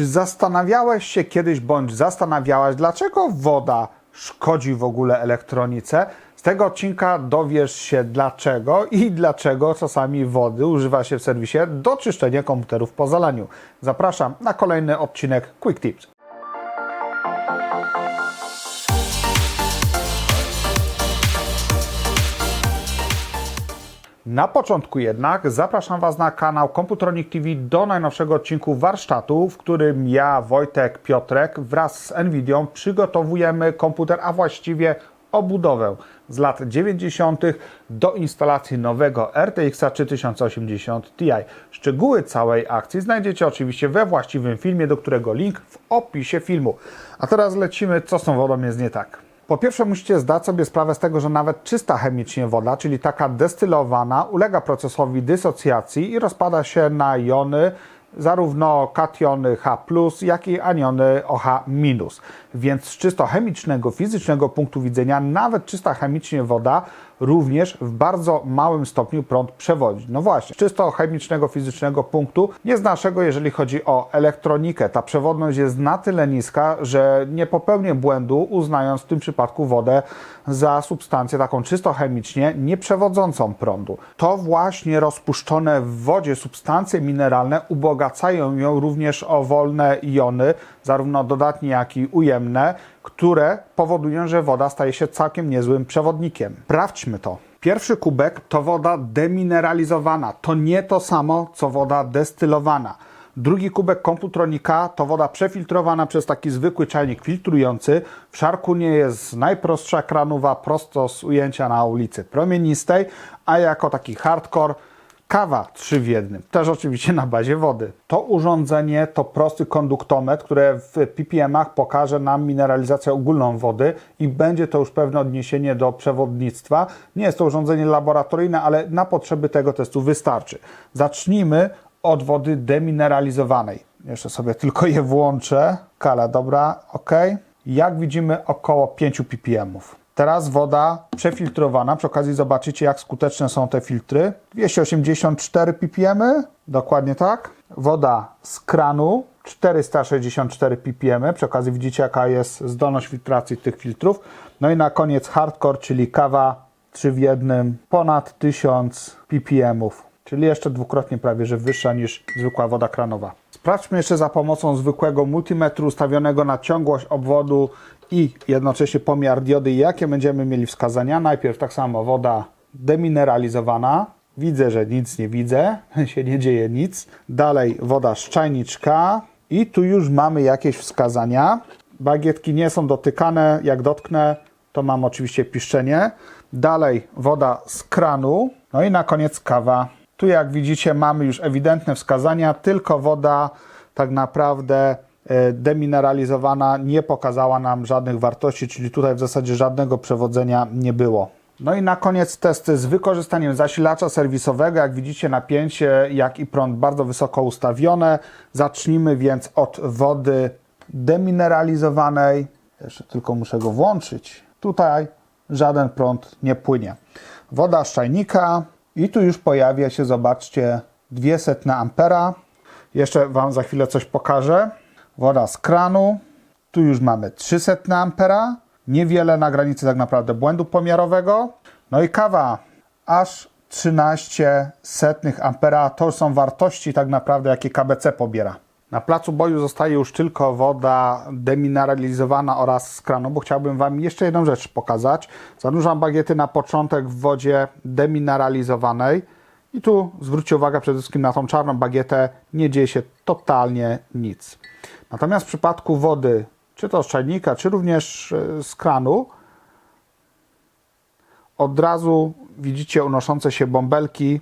Czy zastanawiałeś się kiedyś bądź zastanawiałaś, dlaczego woda szkodzi w ogóle elektronice? Z tego odcinka dowiesz się dlaczego i dlaczego czasami wody używa się w serwisie do czyszczenia komputerów po zalaniu. Zapraszam na kolejny odcinek Quick Tips. Na początku jednak zapraszam Was na kanał Computronic TV do najnowszego odcinku warsztatu, w którym ja, Wojtek, Piotrek wraz z Nvidią przygotowujemy komputer, a właściwie obudowę z lat 90. do instalacji nowego RTX 3080 Ti. Szczegóły całej akcji znajdziecie oczywiście we właściwym filmie, do którego link w opisie filmu. A teraz lecimy, co z tą wodą jest nie tak. Po pierwsze, musicie zdać sobie sprawę z tego, że nawet czysta chemicznie woda, czyli taka destylowana, ulega procesowi dysocjacji i rozpada się na jony, zarówno kationy H, jak i aniony OH-. Więc z czysto chemicznego, fizycznego punktu widzenia, nawet czysta chemicznie woda również w bardzo małym stopniu prąd przewodzi. No właśnie, czysto chemicznego, fizycznego punktu, nie z naszego, jeżeli chodzi o elektronikę. Ta przewodność jest na tyle niska, że nie popełnię błędu, uznając w tym przypadku wodę za substancję taką czysto chemicznie, nieprzewodzącą prądu. To właśnie rozpuszczone w wodzie substancje mineralne ubogacają ją również o wolne jony, zarówno dodatnie, jak i ujemne, które powodują, że woda staje się całkiem niezłym przewodnikiem. Sprawdźmy to. Pierwszy kubek to woda demineralizowana. To nie to samo, co woda destylowana. Drugi kubek komputronika to woda przefiltrowana przez taki zwykły czajnik filtrujący. W szarku nie jest najprostsza kranowa prosto z ujęcia na ulicy promienistej, a jako taki hardcore Kawa 3 w jednym, też oczywiście na bazie wody. To urządzenie to prosty konduktometr, które w ppm-ach pokaże nam mineralizację ogólną wody i będzie to już pewne odniesienie do przewodnictwa. Nie jest to urządzenie laboratoryjne, ale na potrzeby tego testu wystarczy. Zacznijmy od wody demineralizowanej. Jeszcze sobie tylko je włączę. Kala, dobra, ok. Jak widzimy około 5 ppm-ów. Teraz woda przefiltrowana. Przy okazji zobaczycie, jak skuteczne są te filtry. 284 ppm, dokładnie tak. Woda z kranu 464 ppm. Przy okazji widzicie, jaka jest zdolność filtracji tych filtrów. No i na koniec hardcore, czyli kawa 3 w jednym, ponad 1000 ppm, czyli jeszcze dwukrotnie prawie, że wyższa niż zwykła woda kranowa. Sprawdźmy jeszcze za pomocą zwykłego multimetru ustawionego na ciągłość obwodu i jednocześnie pomiar diody, jakie będziemy mieli wskazania. Najpierw tak samo woda demineralizowana. Widzę, że nic nie widzę, się nie dzieje nic. Dalej woda z czajniczka i tu już mamy jakieś wskazania. Bagietki nie są dotykane, jak dotknę, to mam oczywiście piszczenie. Dalej woda z kranu, no i na koniec kawa. Tu jak widzicie mamy już ewidentne wskazania, tylko woda tak naprawdę demineralizowana nie pokazała nam żadnych wartości, czyli tutaj w zasadzie żadnego przewodzenia nie było. No i na koniec testy z wykorzystaniem zasilacza serwisowego. Jak widzicie napięcie, jak i prąd bardzo wysoko ustawione. Zacznijmy więc od wody demineralizowanej. Jeszcze tylko muszę go włączyć. Tutaj żaden prąd nie płynie. Woda z czajnika i tu już pojawia się, zobaczcie, 200 ampera. Jeszcze Wam za chwilę coś pokażę. Woda z kranu. Tu już mamy 300 ampera. Niewiele na granicy tak naprawdę błędu pomiarowego. No i kawa aż 13 setnych ampera. To są wartości tak naprawdę, jakie KBC pobiera. Na placu boju zostaje już tylko woda demineralizowana oraz z kranu, bo chciałbym Wam jeszcze jedną rzecz pokazać. Zanurzam bagiety na początek w wodzie demineralizowanej i tu zwróćcie uwagę przede wszystkim na tą czarną bagietę, nie dzieje się totalnie nic. Natomiast w przypadku wody, czy to z czajnika, czy również e, z kranu, od razu widzicie unoszące się bąbelki,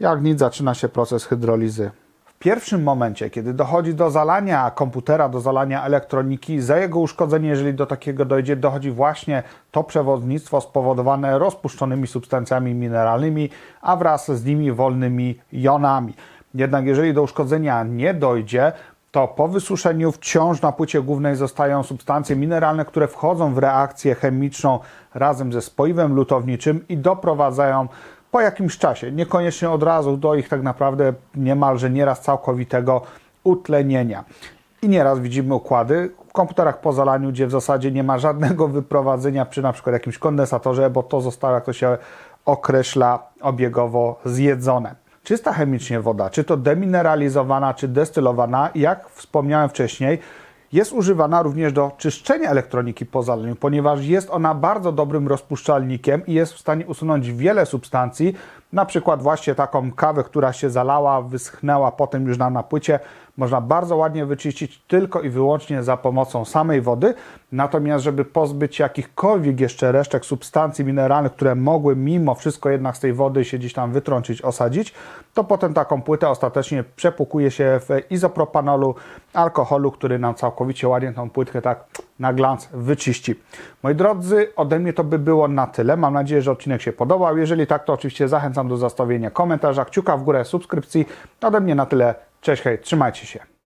jak nic zaczyna się proces hydrolizy. W pierwszym momencie, kiedy dochodzi do zalania komputera, do zalania elektroniki, za jego uszkodzenie, jeżeli do takiego dojdzie, dochodzi właśnie to przewodnictwo spowodowane rozpuszczonymi substancjami mineralnymi, a wraz z nimi wolnymi jonami. Jednak jeżeli do uszkodzenia nie dojdzie, to po wysuszeniu wciąż na płycie głównej zostają substancje mineralne, które wchodzą w reakcję chemiczną razem ze spoiwem lutowniczym i doprowadzają po jakimś czasie, niekoniecznie od razu, do ich tak naprawdę niemalże nieraz całkowitego utlenienia. I nieraz widzimy układy w komputerach po zalaniu, gdzie w zasadzie nie ma żadnego wyprowadzenia przy na przykład jakimś kondensatorze, bo to zostało, jak to się określa, obiegowo zjedzone. Czysta chemicznie woda, czy to demineralizowana, czy destylowana, jak wspomniałem wcześniej, jest używana również do czyszczenia elektroniki po zalaniu, ponieważ jest ona bardzo dobrym rozpuszczalnikiem i jest w stanie usunąć wiele substancji, na przykład właśnie taką kawę, która się zalała, wyschnęła potem już nam na płycie, można bardzo ładnie wyczyścić tylko i wyłącznie za pomocą samej wody. Natomiast, żeby pozbyć się jakichkolwiek jeszcze resztek substancji mineralnych, które mogły mimo wszystko jednak z tej wody się gdzieś tam wytrącić, osadzić, to potem taką płytę ostatecznie przepukuje się w izopropanolu, alkoholu, który nam całkowicie ładnie tą płytkę tak na glans wyczyści. Moi drodzy, ode mnie to by było na tyle. Mam nadzieję, że odcinek się podobał. Jeżeli tak, to oczywiście zachęcam do zostawienia komentarza, kciuka w górę, subskrypcji. Ode mnie na tyle. Cześć, hej, trzymajcie się.